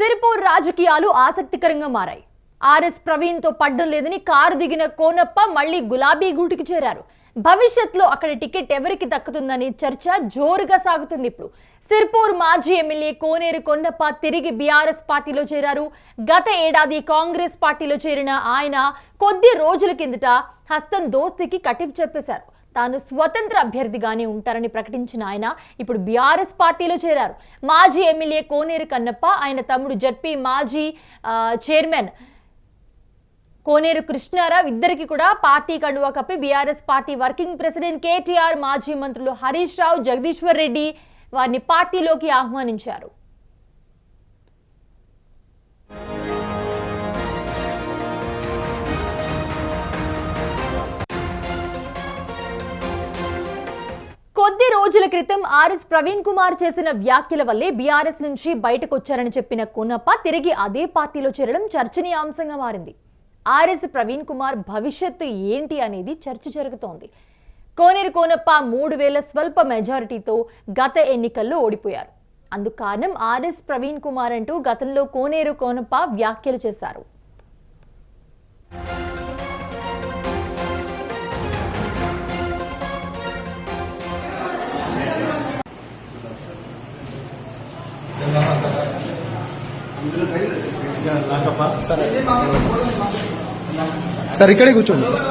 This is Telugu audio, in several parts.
సిరిపూర్ రాజకీయాలు ఆసక్తికరంగా మారాయి. ఆర్ఎస్ ప్రవీణ్తో పడ్డం లేదని కారు దిగిన కోనప్ప మళ్ళీ గులాబీ గూటికి చేరారు. భవిష్యత్తులో అక్కడ టికెట్ ఎవరికి దక్కుతుందని చర్చ జోరుగా సాగుతుంది ఇప్పుడు. సిర్పూర్ మాజీ ఎమ్మెల్యే కోనేరు కొండప్ప తిరిగి బీఆర్ఎస్ పార్టీలో చేరారు. గత ఏడాది కాంగ్రెస్ పార్టీలో చేరిన ఆయన కొద్ది రోజుల కిందట హస్తం దోస్తికి కటిఫ్ చెప్పేశారు. తాను స్వతంత్ర అభ్యర్థిగానే ఉంటారని ప్రకటించిన ఆయన ఇప్పుడు బీఆర్ఎస్ పార్టీలో చేరారు. మాజీ ఎమ్మెల్యే కోనేరు కన్నప్ప ఆయన తమ్ముడు జడ్పీ మాజీ చైర్మన్ కోనేరు కృష్ణారావు ఇద్దరికి కూడా పార్టీ కండువా కప్పి BRS party working president KTR మాజీ మంత్రులు హరీష్ రావు జగదీశ్వర్ రెడ్డి వారిని పార్టీలోకి ఆహ్వానించారు. రోజుల క్రితం ఆర్ఎస్ ప్రవీణ్ కుమార్ చేసిన వ్యాఖ్యల వల్లే బీఆర్ఎస్ నుంచి బయటకు వచ్చారని చెప్పిన కోనప్ప తిరిగి అదే పార్టీలో చేరడం చర్చనీయాంశంగా మారింది. ఆర్ఎస్ ప్రవీణ్ కుమార్ భవిష్యత్తు ఏంటి అనేది చర్చ జరుగుతోంది. కోనేరు కోనప్ప మూడు వేల స్వల్ప మెజారిటీతో గత ఎన్నికల్లో ఓడిపోయారు. అందుకు కారణం ఆర్ఎస్ ప్రవీణ్ కుమార్ అంటూ గతంలో కోనేరు కోనప్ప వ్యాఖ్యలు చేశారు. సార్ సార్ ఇక్కడే కూర్చోండి సార్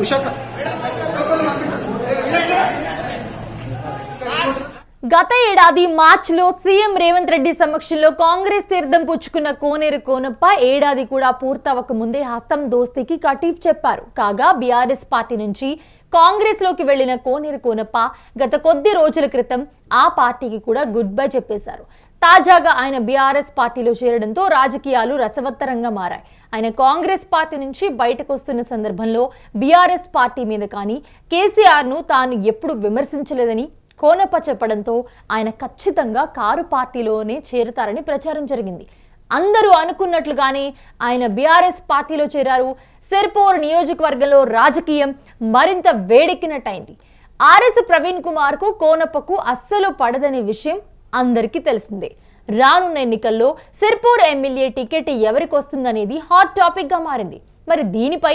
ఉషాక గత ఏడాది మార్చిలో సీఎం రేవంత్ రెడ్డి సమక్షంలో కాంగ్రెస్ తీర్థం పుచ్చుకున్న కోనేరు కోనప్ప ఏడాది కూడా పూర్తవక ముందే హస్తం దోస్తీకి కటీఫ్ చెప్పారు. కాగా బీఆర్ఎస్ పార్టీ నుంచి కాంగ్రెస్లోకి వెళ్ళిన కోనేరు కోనప్ప గత కొద్ది రోజుల క్రితం ఆ పార్టీకి కూడా గుడ్ బై చెప్పేశారు. తాజాగా ఆయన బీఆర్ఎస్ పార్టీలో చేరడంతో రాజకీయాలు రసవత్తరంగా మారాయి. ఆయన కాంగ్రెస్ పార్టీ నుంచి బయటకు వస్తున్న సందర్భంలో బీఆర్ఎస్ పార్టీ మీద కానీ కేసీఆర్ను తాను ఎప్పుడు విమర్శించలేదని కోనప్ప చెప్పడంతో ఆయన ఖచ్చితంగా కారు పార్టీలోనే చేరుతారని ప్రచారం జరిగింది. అందరూ అనుకున్నట్లుగానే ఆయన బీఆర్ఎస్ పార్టీలో చేరారు. సిర్పూర్ నియోజకవర్గంలో రాజకీయం మరింత వేడెక్కినట్టయింది. ఆర్ఎస్ ప్రవీణ్ కుమార్కు కోనప్పకు అస్సలు పడదనే విషయం అందరికీ తెలిసిందే. రానున్న ఎన్నికల్లో సిర్పూర్ ఎమ్మెల్యే టికెట్ ఎవరికి వస్తుందనేది హాట్ టాపిక్గా మారింది. మరి దీనిపై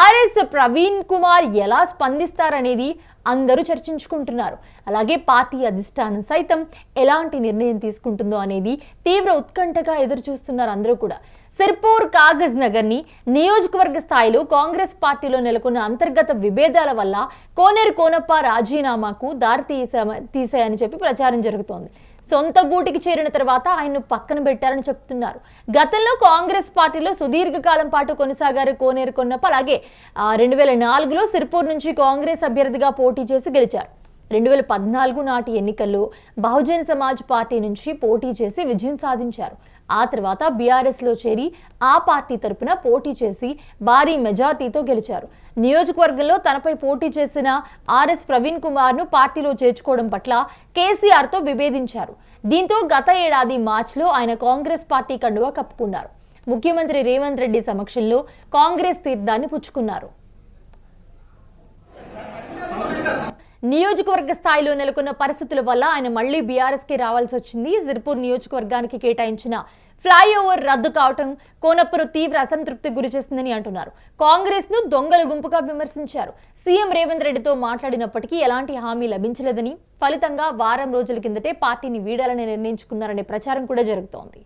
ఆర్ఎస్ ప్రవీణ్ కుమార్ ఎలా స్పందిస్తారనేది అందరూ చర్చించుకుంటున్నారు. అలాగే పార్టీ అధిష్టానం సైతం ఎలాంటి నిర్ణయం తీసుకుంటుందో అనేది తీవ్ర ఉత్కంఠగా ఎదురు చూస్తున్నారు అందరూ కూడా. సిర్పూర్ కాగజ్ నగర్ని నియోజకవర్గ స్థాయిలో కాంగ్రెస్ పార్టీలో నెలకొన్న అంతర్గత విభేదాల వల్ల కోనేరు కోనప్ప రాజీనామాకు దారి తీసా తీశాయని చెప్పి ప్రచారం జరుగుతోంది. సొంత గూటికి చేరిన తర్వాత ఆయన్ను పక్కన పెట్టారని చెప్తున్నారు. గతంలో కాంగ్రెస్ పార్టీలో సుదీర్ఘకాలం పాటు కొనసాగారు కోనేరు కొన్నప్ప. అలాగే రెండు వేల నాలుగులో సిర్పూర్ నుంచి కాంగ్రెస్ అభ్యర్థిగా పోటీ చేసి గెలిచారు. రెండు వేల పద్నాలుగు నాటి ఎన్నికల్లో బహుజన్ సమాజ్ పార్టీ నుంచి పోటీ చేసి విజయం సాధించారు. ఆ తర్వాత బీఆర్ఎస్లో చేరి ఆ పార్టీ తరపున పోటీ చేసి భారీ మెజార్టీతో గెలిచారు. నియోజకవర్గంలో తనపై పోటీ చేసిన ఆర్ఎస్ ప్రవీణ్ కుమార్ను పార్టీలో చేర్చుకోవడం పట్ల కేసీఆర్తో విభేదించారు. దీంతో గత ఏడాది మార్చిలో ఆయన కాంగ్రెస్ పార్టీ కండువా కప్పుకున్నారు. ముఖ్యమంత్రి రేవంత్ రెడ్డి సమక్షంలో కాంగ్రెస్ తీర్థాన్ని పుచ్చుకున్నారు. నియోజకవర్గ స్థాయిలో నెలకొన్న పరిస్థితుల వల్ల ఆయన మళ్ళీ బీఆర్ఎస్కి రావాల్సి వచ్చింది. సిర్పూర్ నియోజకవర్గానికి కేటాయించిన ఫ్లైఓవర్ రద్దు కావటం కోనప్పను తీవ్ర అసంతృప్తి గురి చేసిందని అంటున్నారు. కాంగ్రెస్ను దొంగల గుంపుగా విమర్శించారు. సీఎం రేవంత్ రెడ్డితో మాట్లాడినప్పటికీ ఎలాంటి హామీ లభించలేదని ఫలితంగా వారం రోజుల కిందటే పార్టీని వీడాలని నిర్ణయించుకున్నారనే ప్రచారం కూడా జరుగుతోంది.